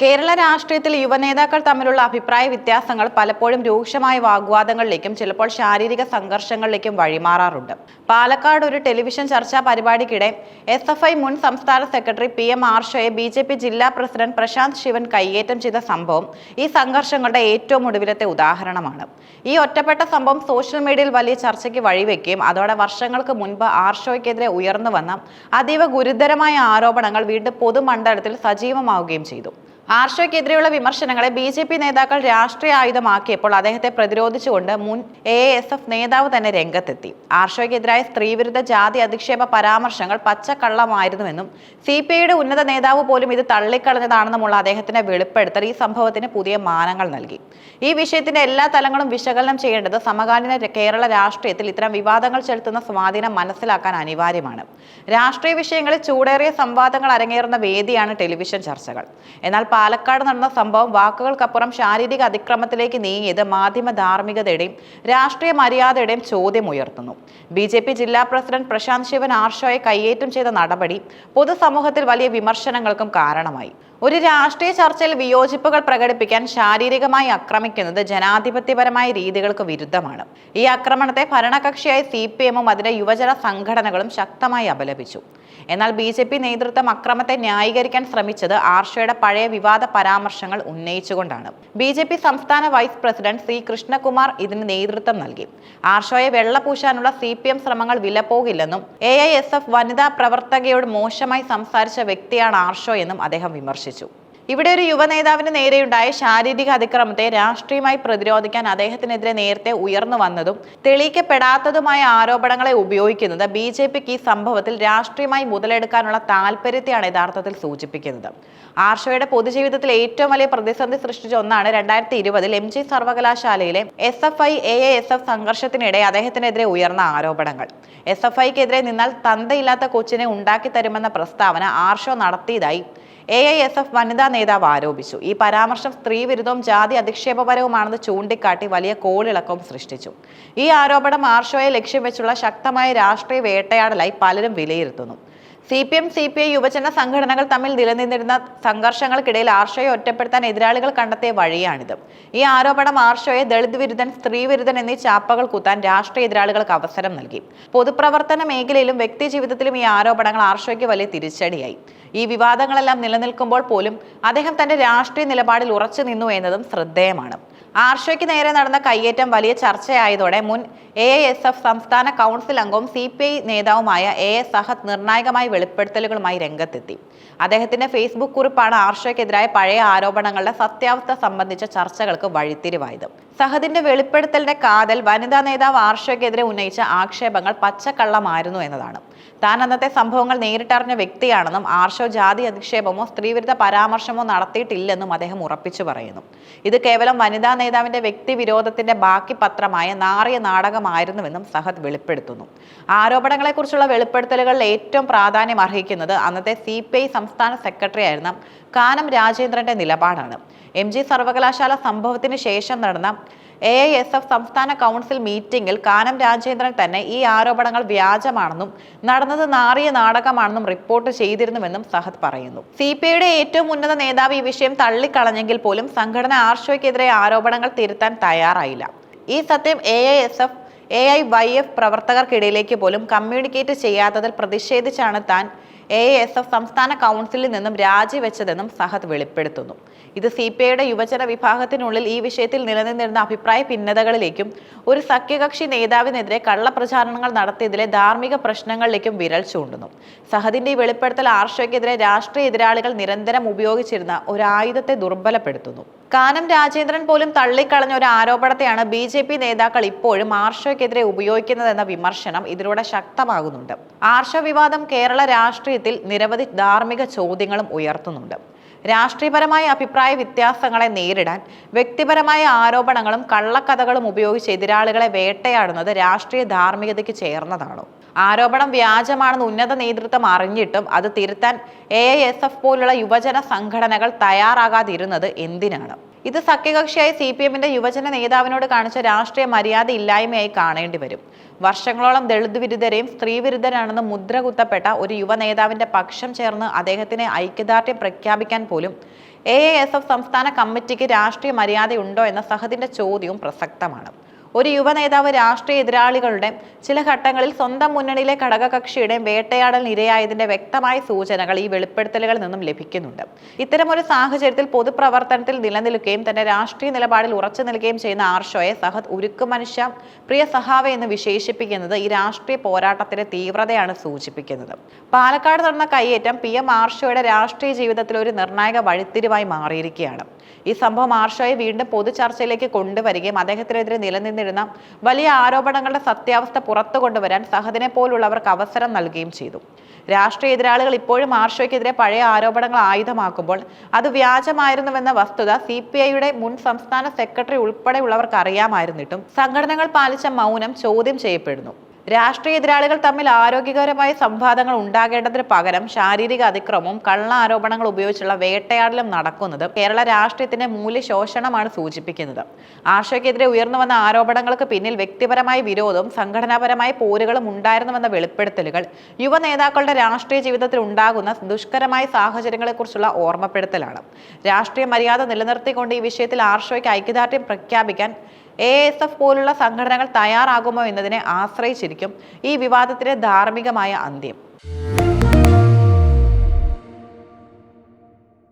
കേരള രാഷ്ട്രീയത്തിൽ യുവനേതാക്കൾ തമ്മിലുള്ള അഭിപ്രായ വ്യത്യാസങ്ങൾ പലപ്പോഴും രൂക്ഷമായ വാഗ്വാദങ്ങളിലേക്കും ചിലപ്പോൾ ശാരീരിക സംഘർഷങ്ങളിലേക്കും വഴിമാറാറുണ്ട്. പാലക്കാട് ഒരു ടെലിവിഷൻ ചർച്ചാ പരിപാടിക്കിടെ എസ് എഫ് ഐ മുൻ സംസ്ഥാന സെക്രട്ടറി പി എം ആർഷോയെ ബി ജെ പി ജില്ലാ പ്രസിഡന്റ് പ്രശാന്ത് ശിവൻ കയ്യേറ്റം ചെയ്ത സംഭവം ഈ സംഘർഷങ്ങളുടെ ഏറ്റവും ഒടുവിലത്തെ ഉദാഹരണമാണ്. ഈ ഒറ്റപ്പെട്ട സംഭവം സോഷ്യൽ മീഡിയയിൽ വലിയ ചർച്ചയ്ക്ക് വഴിവെക്കുകയും അതോടെ വർഷങ്ങൾക്ക് മുൻപ് ആർഷോയ്ക്കെതിരെ ഉയർന്നു വന്ന അതീവ ഗുരുതരമായ ആരോപണങ്ങൾ വീണ്ടും പൊതുമണ്ഡലത്തിൽ സജീവമാവുകയും ചെയ്തു. ആർഷോയ്ക്കെതിരെയുള്ള വിമർശനങ്ങളെ ബി ജെ പി നേതാക്കൾ രാഷ്ട്രീയ ആയുധമാക്കിയപ്പോൾ അദ്ദേഹത്തെ പ്രതിരോധിച്ചുകൊണ്ട് മുൻ എ എസ് എഫ് നേതാവ് തന്നെ രംഗത്തെത്തി. ആർഷോയ്ക്കെതിരായ സ്ത്രീവിരുദ്ധ ജാതി അധിക്ഷേപ പരാമർശങ്ങൾ പച്ചക്കള്ളമായിരുന്നുവെന്നും സി പി ഐയുടെ ഉന്നത നേതാവ് പോലും ഇത് തള്ളിക്കളഞ്ഞതാണെന്നുമുള്ള അദ്ദേഹത്തിന്റെ വെളിപ്പെടുത്തൽ ഈ സംഭവത്തിന് പുതിയ മാനങ്ങൾ നൽകി. ഈ വിഷയത്തിന്റെ എല്ലാ തലങ്ങളും വിശകലനം ചെയ്യേണ്ടത് സമകാലീന കേരള രാഷ്ട്രീയത്തിൽ ഇത്തരം വിവാദങ്ങൾ ചെലുത്തുന്ന സ്വാധീനം മനസ്സിലാക്കാൻ അനിവാര്യമാണ്. രാഷ്ട്രീയ വിഷയങ്ങളിൽ ചൂടേറിയ സംവാദങ്ങൾ അരങ്ങേറുന്ന വേദിയാണ് ടെലിവിഷൻ ചർച്ചകൾ. എന്നാൽ പാലക്കാട് നടന്ന സംഭവം വാക്കുകൾക്കപ്പുറം ശാരീരിക അതിക്രമത്തിലേക്ക് നീങ്ങിയത് മാധ്യമ ധാർമ്മികതയുടെയും രാഷ്ട്രീയ മര്യാദയുടെയും ചോദ്യം ഉയർത്തുന്നു. ബി ജെ പി ജില്ലാ പ്രസിഡന്റ് പ്രശാന്ത് ശിവൻ ആർഷോയെ കയ്യേറ്റം ചെയ്ത നടപടി പൊതുസമൂഹത്തിൽ വലിയ വിമർശനങ്ങൾക്കും കാരണമായി. ഒരു രാഷ്ട്രീയ ചർച്ചയിൽ വിയോജിപ്പുകൾ പ്രകടിപ്പിക്കാൻ ശാരീരികമായി ആക്രമിക്കുന്നത് ജനാധിപത്യപരമായ രീതികൾക്ക് വിരുദ്ധമാണ്. ഈ ആക്രമണത്തെ ഭരണകക്ഷിയായ സി പി എമ്മും അതിന്റെ യുവജന സംഘടനകളും ശക്തമായി അപലപിച്ചു. എന്നാൽ ബി ജെ പി നേതൃത്വം അക്രമത്തെ ന്യായീകരിക്കാൻ ശ്രമിച്ചത് ആർഷയുടെ പഴയ വിവാദ പരാമർശങ്ങൾ ഉന്നയിച്ചുകൊണ്ടാണ്. ബി ജെ പി സംസ്ഥാന വൈസ് പ്രസിഡന്റ് സി കൃഷ്ണകുമാർ ഇതിന് നേതൃത്വം നൽകി. ആർഷോയെ വെള്ളപൂശാനുള്ള സി പി എം ശ്രമങ്ങൾ വിലപ്പോകില്ലെന്നും എ ഐ എസ് എഫ് വനിതാ പ്രവർത്തകയോട് മോശമായി സംസാരിച്ച വ്യക്തിയാണ് ആർഷോ എന്നും അദ്ദേഹം വിമർശിച്ചു. ഇവിടെ ഒരു യുവനേതാവിന് നേരെയുണ്ടായ ശാരീരിക അതിക്രമത്തെ രാഷ്ട്രീയമായി പ്രതിരോധിക്കാൻ അദ്ദേഹത്തിനെതിരെ നേരത്തെ ഉയർന്നു വന്നതും തെളിയിക്കപ്പെടാത്തതുമായ ആരോപണങ്ങളെ ഉപയോഗിക്കുന്നത് ബി ജെ പിക്ക് ഈ സംഭവത്തിൽ രാഷ്ട്രീയമായി മുതലെടുക്കാനുള്ള താല്പര്യത്തെയാണ് യഥാർത്ഥത്തിൽ സൂചിപ്പിക്കുന്നത്. ആർഷയുടെ പൊതുജീവിതത്തിൽ ഏറ്റവും വലിയ പ്രതിസന്ധി സൃഷ്ടിച്ച ഒന്നാണ് രണ്ടായിരത്തി ഇരുപതിൽ എം ജി സർവകലാശാലയിലെ S F I A S F സംഘർഷത്തിനിടെ അദ്ദേഹത്തിനെതിരെ ഉയർന്ന ആരോപണങ്ങൾ. എസ് എഫ് ഐക്കെതിരെ നിന്നാൽ തന്തയില്ലാത്ത കൊച്ചിനെ ഉണ്ടാക്കി തരുമെന്ന പ്രസ്താവന ആർഷോ നടത്തിയതായി എ ഐ എസ് എഫ് വനിതാ നേതാവ് ആരോപിച്ചു. ഈ പരാമർശം സ്ത്രീവിരുദ്ധവും ജാതി അധിക്ഷേപപരവുമാണെന്ന് ചൂണ്ടിക്കാട്ടി വലിയ കോളിളക്കവും സൃഷ്ടിച്ചു. ഈ ആരോപണം ആർഷോയെ ലക്ഷ്യം വെച്ചുള്ള ശക്തമായ രാഷ്ട്രീയ വേട്ടയാടലായി പലരും വിലയിരുത്തുന്നു. C P M C P I യുവജന സംഘടനകൾ തമ്മിൽ നിലനിന്നിരുന്ന സംഘർഷങ്ങൾക്കിടയിൽ ആർഷയെ ഒറ്റപ്പെടുത്താൻ എതിരാളികൾ കണ്ടെത്തിയ വഴിയാണിത്. ഈ ആരോപണം ആർഷയെ ദളിത് വിരുദ്ധൻ സ്ത്രീ വിരുദ്ധൻ എന്നീ ചാപ്പകൾ കുത്താൻ രാഷ്ട്രീയ എതിരാളികൾക്ക് അവസരം നൽകി. പൊതുപ്രവർത്തന മേഖലയിലും വ്യക്തി ജീവിതത്തിലും ഈ ആരോപണങ്ങൾ ആർഷയ്ക്ക് വലിയ തിരിച്ചടിയായി. ഈ വിവാദങ്ങളെല്ലാം നിലനിൽക്കുമ്പോൾ പോലും അദ്ദേഹം തന്റെ രാഷ്ട്രീയ നിലപാടിൽ ഉറച്ചു നിന്നു എന്നതും ശ്രദ്ധേയമാണ്. ആർഷയ്ക്ക് നേരെ നടന്ന കയ്യേറ്റം വലിയ ചർച്ചയായതോടെ മുൻ എ എസ് എഫ് സംസ്ഥാന കൗൺസിൽ അംഗവും സി പി ഐ നേതാവുമായ എ എസ് സഹദ് നിർണായകമായ വെളിപ്പെടുത്തലുകളുമായി രംഗത്തെത്തി. അദ്ദേഹത്തിന്റെ ഫേസ്ബുക്ക് കുറിപ്പാണ് ആർഷയ്ക്കെതിരായ പഴയ ആരോപണങ്ങളുടെ സത്യാവസ്ഥ സംബന്ധിച്ച ചർച്ചകൾക്ക് വഴിത്തിരിവായത്. സഹദിന്റെ വെളിപ്പെടുത്തലിന്റെ കാതൽ വനിതാ നേതാവ് ആർഷയ്ക്കെതിരെ ഉന്നയിച്ച ആക്ഷേപങ്ങൾ പച്ചക്കള്ളമായിരുന്നു എന്നതാണ്. താൻ അന്നത്തെ സംഭവങ്ങൾ നേരിട്ടറിഞ്ഞ വ്യക്തിയാണെന്നും ആർഷോ ജാതി അധിക്ഷേപമോ സ്ത്രീവിരുദ്ധ പരാമർശമോ നടത്തിയിട്ടില്ലെന്നും അദ്ദേഹം ഉറപ്പിച്ചു പറയുന്നു. ഇത് കേവലം വനിതാ നേതാവിന്റെ വ്യക്തിവിരോധത്തിന്റെ ബാക്കി പത്രമായ നാറിയ നാടകമായിരുന്നുവെന്നും സഹദ് വെളിപ്പെടുത്തുന്നു. ആരോപണങ്ങളെക്കുറിച്ചുള്ള വെളിപ്പെടുത്തലുകളിൽ ഏറ്റവും പ്രാധാന്യം അർഹിക്കുന്നത് അന്നത്തെ സി പി ഐ സംസ്ഥാന സെക്രട്ടറി ആയിരുന്ന കാനം രാജേന്ദ്രന്റെ നിലപാടാണ്. എം ജി സർവകലാശാല സംഭവത്തിന് ശേഷം നടന്ന എ ഐ എസ് എഫ് സംസ്ഥാന കൗൺസിൽ മീറ്റിംഗിൽ കാനം രാജേന്ദ്രൻ തന്നെ ഈ ആരോപണങ്ങൾ വ്യാജമാണെന്നും നടന്നത് നാറിയ നാടകമാണെന്നും റിപ്പോർട്ട് ചെയ്തിരുന്നുവെന്നും സഹദ് പറയുന്നു. സി പി ഐയുടെ ഏറ്റവും ഉന്നത നേതാവ് ഈ വിഷയം തള്ളിക്കളഞ്ഞെങ്കിൽ പോലും സംഘടന ആർഷോയ്ക്കെതിരെ ആരോപണങ്ങൾ തിരുത്താൻ തയ്യാറായില്ല. ഈ സത്യം A I S F A I Y F പ്രവർത്തകർക്കിടയിലേക്ക് പോലും കമ്മ്യൂണിക്കേറ്റ് ചെയ്യാത്തതിൽ പ്രതിഷേധിച്ചാണ് താൻ എ എസ് എഫ് സംസ്ഥാന കൗൺസിലിൽ നിന്നും രാജിവെച്ചതെന്നും സഹദ് വെളിപ്പെടുത്തുന്നു. ഇത് സി പി ഐയുടെ യുവജന വിഭാഗത്തിനുള്ളിൽ ഈ വിഷയത്തിൽ നിലനിന്നിരുന്ന അഭിപ്രായ ഭിന്നതകളിലേക്കും ഒരു സഖ്യകക്ഷി നേതാവിനെതിരെ കള്ളപ്രചാരണങ്ങൾ നടത്തിയതിലെ ധാർമ്മിക പ്രശ്നങ്ങളിലേക്കും വിരൽ ചൂണ്ടുന്നു. സഹദിന്റെ ഈ വെളിപ്പെടുത്തൽ ആർഷയ്ക്കെതിരെ രാഷ്ട്രീയ എതിരാളികൾ നിരന്തരം ഉപയോഗിച്ചിരുന്ന ഒരു ആയുധത്തെ ദുർബലപ്പെടുത്തുന്നു. കാനം രാജേന്ദ്രൻ പോലും തള്ളിക്കളഞ്ഞ ഒരു ആരോപണത്തെയാണ് ബി ജെ പി നേതാക്കൾ ഇപ്പോഴും ആർഷയ്ക്കെതിരെ ഉപയോഗിക്കുന്നതെന്ന വിമർശനം ഇതിലൂടെ ശക്തമാകുന്നുണ്ട്. ആർഷ വിവാദം കേരള രാഷ്ട്രീയത്തിൽ നിരവധി ധാർമ്മിക ചോദ്യങ്ങളും ഉയർത്തുന്നുണ്ട്. രാഷ്ട്രീയപരമായ അഭിപ്രായ വ്യത്യാസങ്ങളെ നേരിടാൻ വ്യക്തിപരമായ ആരോപണങ്ങളും കള്ളക്കഥകളും ഉപയോഗിച്ച് എതിരാളികളെ വേട്ടയാടുന്നത് രാഷ്ട്രീയ ധാർമ്മികതയ്ക്ക് ചേർന്നതാണോ? ആരോപണം വ്യാജമാണെന്ന് ഉന്നത നേതൃത്വം അറിഞ്ഞിട്ടും അത് തിരുത്താൻ എ ഐ എസ് എഫ് പോലുള്ള യുവജന സംഘടനകൾ തയ്യാറാകാതിരുന്നത് എന്തിനാണ്? ഇത് സഖ്യകക്ഷിയായ സി പി എമ്മിന്റെ യുവജന നേതാവിനോട് കാണിച്ച രാഷ്ട്രീയ മര്യാദ ഇല്ലായ്മയായി കാണേണ്ടി വരും. വർഷങ്ങളോളം ദളിത് വിരുദ്ധരെയും സ്ത്രീ വിരുദ്ധരാണെന്ന് മുദ്ര കുത്തപ്പെട്ട ഒരു യുവ നേതാവിന്റെ പക്ഷം ചേർന്ന് അദ്ദേഹത്തിന് ഐക്യദാർഢ്യം പ്രഖ്യാപിക്കാൻ പോലും എ എസ് എഫ് സംസ്ഥാന കമ്മിറ്റിക്ക് രാഷ്ട്രീയ മര്യാദയുണ്ടോ എന്ന സഹദിന്റെ ചോദ്യവും പ്രസക്തമാണ്. ഒരു യുവ നേതാവ് രാഷ്ട്രീയ എതിരാളികളുടെ ചില ഘട്ടങ്ങളിൽ സ്വന്തം മുന്നണിയിലെ ഘടകകക്ഷിയുടെ വേട്ടയാടൽ ഇരയായതിന്റെ വ്യക്തമായ സൂചനകൾ ഈ വെളിപ്പെടുത്തലുകളിൽ നിന്നും ലഭിക്കുന്നുണ്ട്. ഇത്തരമൊരു സാഹചര്യത്തിൽ പൊതുപ്രവർത്തനത്തിൽ നിലനിൽക്കുകയും തന്റെ രാഷ്ട്രീയ നിലപാടിൽ ഉറച്ചു നിൽക്കുകയും ചെയ്യുന്ന ആർഷോയെ സഹദ് ഉരുക്കു മനുഷ്യ പ്രിയ സഹാവ എന്ന് വിശേഷിപ്പിക്കുന്നത് ഈ രാഷ്ട്രീയ പോരാട്ടത്തിന്റെ തീവ്രതയാണ് സൂചിപ്പിക്കുന്നത്. പാലക്കാട് നടന്ന കയ്യേറ്റം പി എം ആർഷോയുടെ രാഷ്ട്രീയ ജീവിതത്തിൽ ഒരു നിർണായക വഴിത്തിരിവായി മാറിയിരിക്കുകയാണ്. ഈ സംഭവം ആർഷോയെ വീണ്ടും പൊതുചർച്ചയിലേക്ക് കൊണ്ടുവരികയും അദ്ദേഹത്തിനെതിരെ നിലനിന്നിരുന്ന വലിയ ആരോപണങ്ങളുടെ സത്യാവസ്ഥ പുറത്തു കൊണ്ടുവരാൻ സഹദിനെ പോലുള്ളവർക്ക് അവസരം നൽകുകയും ചെയ്തു. രാഷ്ട്രീയ എതിരാളികൾ ഇപ്പോഴും ആർഷോയ്ക്കെതിരെ പഴയ ആരോപണങ്ങൾ ആയുധമാക്കുമ്പോൾ അത് വ്യാജമായിരുന്നുവെന്ന വസ്തുത സി പി ഐയുടെ മുൻ സംസ്ഥാന സെക്രട്ടറി ഉൾപ്പെടെയുള്ളവർക്ക് അറിയാമായിരുന്നിട്ടും സംഘടനകൾ പാലിച്ച മൗനം ചോദ്യം ചെയ്യപ്പെടുന്നു. രാഷ്ട്രീയ എതിരാളികൾ തമ്മിൽ ആരോഗ്യകരമായ സംവാദങ്ങൾ ഉണ്ടാകേണ്ടതിന് പകരം ശാരീരിക അതിക്രമവും കള്ള ആരോപണങ്ങൾ ഉപയോഗിച്ചുള്ള വേട്ടയാടലും നടക്കുന്നത് കേരള രാഷ്ട്രീയത്തിന്റെ മൂല്യശോഷണമാണ് സൂചിപ്പിക്കുന്നത്. ആശയക്കെതിരെ ഉയർന്നു വന്ന ആരോപണങ്ങൾക്ക് പിന്നിൽ വ്യക്തിപരമായ വിരോധവും സംഘടനാപരമായ പോരുകളും ഉണ്ടായിരുന്നുവെന്ന വെളിപ്പെടുത്തലുകൾ യുവ നേതാക്കളുടെ രാഷ്ട്രീയ ജീവിതത്തിൽ ഉണ്ടാകുന്ന ദുഷ്കരമായ സാഹചര്യങ്ങളെക്കുറിച്ചുള്ള ഓർമ്മപ്പെടുത്തലാണ്. രാഷ്ട്രീയ മര്യാദ നിലനിർത്തിക്കൊണ്ട് ഈ വിഷയത്തിൽ ആർഷോയ്ക്ക് ഐക്യദാർഢ്യം പ്രഖ്യാപിക്കാൻ എ എസ് എഫ് പോലുള്ള സംഘടനകൾ തയ്യാറാകുമോ എന്നതിനെ ആശ്രയിച്ചിരിക്കും ഈ വിവാദത്തിലെ ധാർമ്മികമായ അന്ത്യം.